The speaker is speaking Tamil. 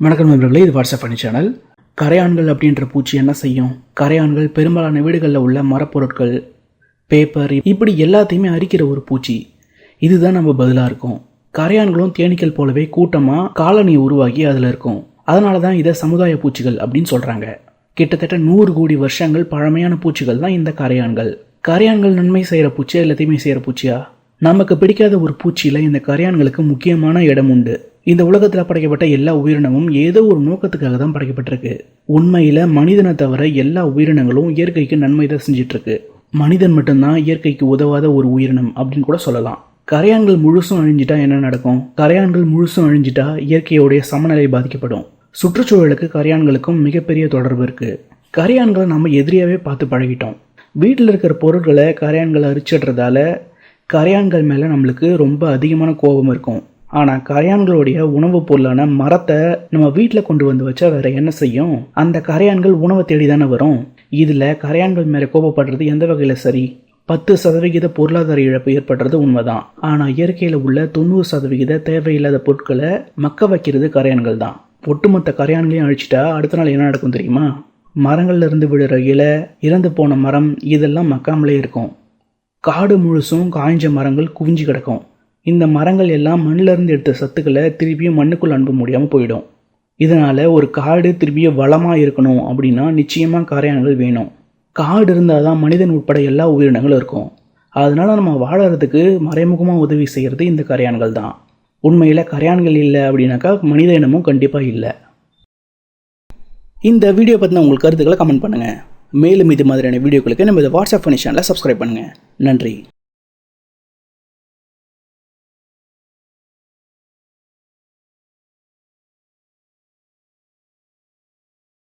வணக்கம் நண்பர்களே இது வாட்ஸ்அப் பண்ணி சேனல். கரையான்கள் அப்படின்ற பூச்சி என்ன செய்யும்? கரையான்கள் பெரும்பாலான வீடுகளில் உள்ள மரப்பொருட்கள் பேப்பர் இப்படி எல்லாத்தையுமே அரிக்கிற ஒரு பூச்சி. இதுதான் நம்ம பதிலாக இருக்கும். கரையான்களும் தேனீக்கள் போலவே கூட்டமாக காலனி உருவாகி அதில் இருக்கும். அதனால தான் இதை சமுதாய பூச்சிகள் அப்படின்னு சொல்கிறாங்க கிட்டத்தட்ட நூறு கோடி வருஷங்கள் பழமையான பூச்சிகள் தான் இந்த கரையான்கள். கரையான்கள் நன்மை செய்கிற பூச்சியா இல்லை தீமை செய்கிற பூச்சியா? நமக்கு பிடிக்காத ஒரு பூச்சியில் இந்த கரையான்களுக்கு முக்கியமான இடம் உண்டு. இந்த உலகத்தில் படைக்கப்பட்ட எல்லா உயிரினமும் ஏதோ ஒரு நோக்கத்துக்காக தான் படைக்கப்பட்டிருக்கு. உண்மையில் மனிதனை தவிர எல்லா உயிரினங்களும் இயற்கைக்கு நன்மை தான் செஞ்சிட்ருக்கு. மனிதன் மட்டும்தான் இயற்கைக்கு உதவாத ஒரு உயிரினம் அப்படின்னு கூட சொல்லலாம். கரையான்கள் முழுசும் அழிஞ்சிட்டா என்ன நடக்கும்? கரையான்கள் முழுசும் அழிஞ்சிட்டா இயற்கையோடைய சமநிலை பாதிக்கப்படும். சுற்றுச்சூழலுக்கு கரையான்களுக்கும் மிகப்பெரிய தொடர்பு இருக்குது கரையான்களை நம்ம எதிரியாகவே பார்த்து பழகிட்டோம். வீட்டில் இருக்கிற பொருட்களை கரையான்களை அரிச்சிடுறதால கரையான்கள் மேலே நம்மளுக்கு ரொம்ப அதிகமான கோபம் இருக்கும். ஆனால் கரையான்களுடைய உணவுப் பொருளான மரத்தை நம்ம வீட்டில் கொண்டு வந்து வச்சா வேற என்ன செய்யும்? அந்த கரையான்கள் உணவை தேடி தானே வரும். இதில் கரையான்கள் மேலே கோபப்படுறது எந்த வகையில் சரி? பத்து சதவிகித பொருளாதார இழப்பு ஏற்படுறது உண்மைதான். ஆனால் இயற்கையில் உள்ள தொண்ணூறு சதவிகித தேவையில்லாத பொருட்களை மக்க வைக்கிறது கரையான்கள் தான். ஒட்டுமொத்த கரையான்களையும் அழிச்சிட்டா அடுத்த நாள் என்ன நடக்கும் தெரியுமா? மரங்கள்ல இருந்து விழுற இலை இறந்து போன மரம் இதெல்லாம் மக்காமலே இருக்கும். காடு முழுசும் காய்ஞ்ச மரங்கள் குவிஞ்சு கிடக்கும். இந்த மரங்கள் எல்லாம் மண்ணிலிருந்து எடுத்த சத்துக்களை திருப்பியும் மண்ணுக்குள் அனுப்ப முடியாமல் போயிடும். இதனால் ஒரு காடு திருப்பியும் வளமாக இருக்கணும் அப்படின்னா நிச்சயமாக கரையான்கள் வேணும். காடு இருந்தால் தான் மனிதன் உட்பட எல்லா உயிரினங்களும் இருக்கும். அதனால் நம்ம வாழறதுக்கு மறைமுகமாக உதவி செய்கிறது இந்த கரையான்கள் தான். உண்மையில் கரையான்கள் இல்லை அப்படின்னாக்கா மனித இனமும் கண்டிப்பாக இல்லை. இந்த வீடியோ பற்றின உங்கள் கருத்துக்களை கமெண்ட் பண்ணுங்கள் மேலும் இது மாதிரியான வீடியோக்களுக்கு நம்ம இந்த வாட்ஸ்அப் ஃபனிஷனில் சப்ஸ்கிரைப் பண்ணுங்கள் நன்றி.